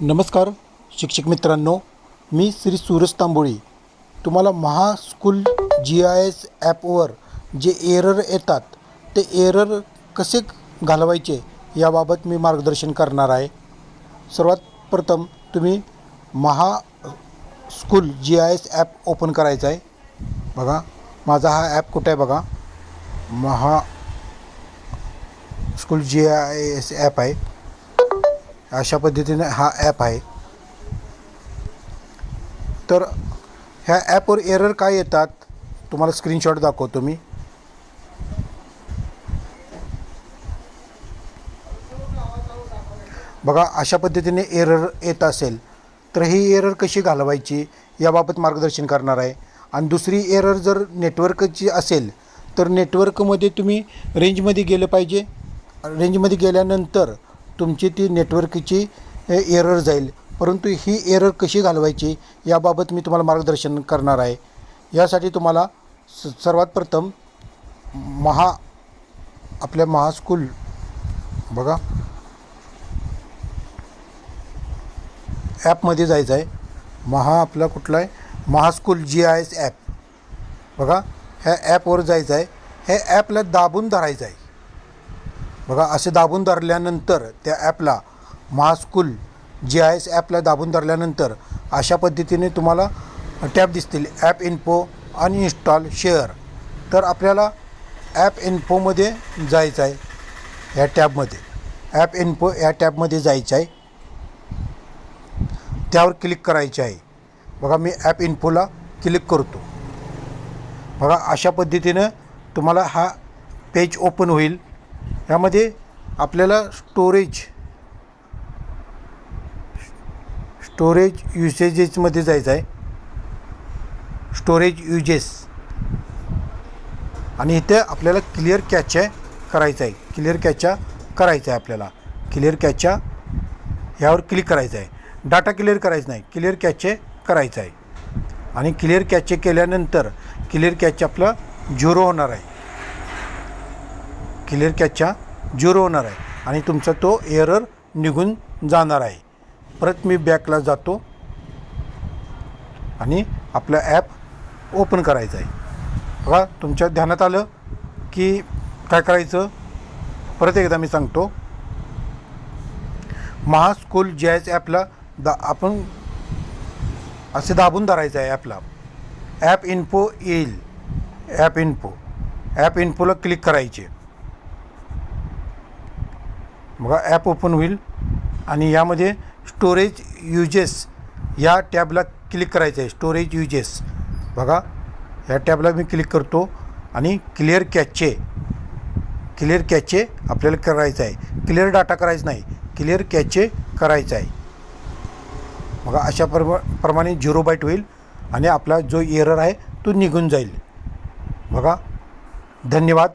नमस्कार शिक्षक मित्रांनो. मी श्री सूरज तांबोळी. तुम्हाला महास्कूल जी आय एस ॲपवर जे एरर येतात ते एरर कसे घालवायचे याबाबत मी मार्गदर्शन करणार आहे. सर्वात प्रथम तुम्ही Maha school G I S app open करायचा आहे. बघा माझा हा ॲप कुठे आहे बघा. Maha school G I S app आहे. अशा पद्धतीने हा ॲप आहे. तर ह्या ॲपवर एरर काय येतात? तुम्हाला स्क्रीनशॉट दाखवतो मी. बघा अशा पद्धतीने एरर येत असेल तर ही एरर कशी घालवायची? याबाबत मार्गदर्शन करणार आहे. आणि दुसरी एरर जर नेटवर्कची असेल तर नेटवर्कमध्ये तुम्ही रेंजमध्ये गेलं पाहिजे. रेंजमध्ये गेल्यानंतर तुमची ती नेटवर्कची एरर जाईल. परंतु ही एरर कशी घालवायची याबाबत मी तुम्हाला मार्गदर्शन करणार आहे. यासाठी तुम्हाला स सर्वात प्रथम महा आपल्या महास्कूल बघा ॲपमध्ये जायचं आहे. महा आपला कुठला आहे? Maha school G I S app. बघा ह्या ॲपवर जायचं आहे. हे ॲपला दाबून धरायचं आहे. बघा असे दाबून धरल्यानंतर त्या ॲपला महास्कूल जी आय एस ॲपला दाबून धरल्यानंतर अशा पद्धतीने तुम्हाला टॅब दिसतील. App info uninstall share. तर आपल्याला ॲप इन्फोमध्ये जायचं आहे ह्या टॅबमध्ये. ॲप इन्फो या टॅबमध्ये जायचं आहे. त्यावर क्लिक करायचे आहे. बघा मी ॲप इन्फोला क्लिक करतो. बघा अशा पद्धतीनं तुम्हाला हा पेज ओपन होईल. यामध्ये आपल्याला स्टोरेज स्टोरेज युसेजेसमध्ये जायचं आहे. स्टोरेज युजेस आणि इथे आपल्याला क्लिअर कॅचा करायचं आहे. क्लिअर कॅचा करायचं आहे आपल्याला. क्लिअर कॅचा ह्यावर क्लिक करायचं आहे. डाटा क्लिअर करायचं नाही. क्लिअर कॅचे करायचं आहे. आणि क्लिअर कॅचे केल्यानंतर क्लिअर कॅच आपलं झिरो होणार आहे. क्लिअर कॅचच्या झिरो होणार आहे आणि तुमचा तो एरर निघून जाणार आहे. परत मी बॅकला जातो आणि आपलं ॲप ओपन करायचं आहे. बघा तुमच्या ध्यानात आलं की काय करायचं? परत एकदा मी सांगतो. महास्कूल जॅज ॲपला दा आपण असे दाबून धरायचं आहे ॲपला. ॲप इन्फो येईल. App info. ॲप इन्फोला क्लिक करायचे. बघा ॲप ओपन होईल आणि यामध्ये स्टोरेज युजेस या टॅबला क्लिक करायचं आहे. स्टोरेज युजेस बघा या टॅबला मी क्लिक करतो आणि क्लिअर कॅचचे क्लिअर कॅचचे आपल्याला करायचं आहे. क्लिअर डाटा करायचं नाही क्लिअर कॅचे करायचं आहे. बघा अशा प्रमा प्रमाणे झिरो बाईट होईल आणि आपला जो एरर आहे तो निघून जाईल. बघा धन्यवाद.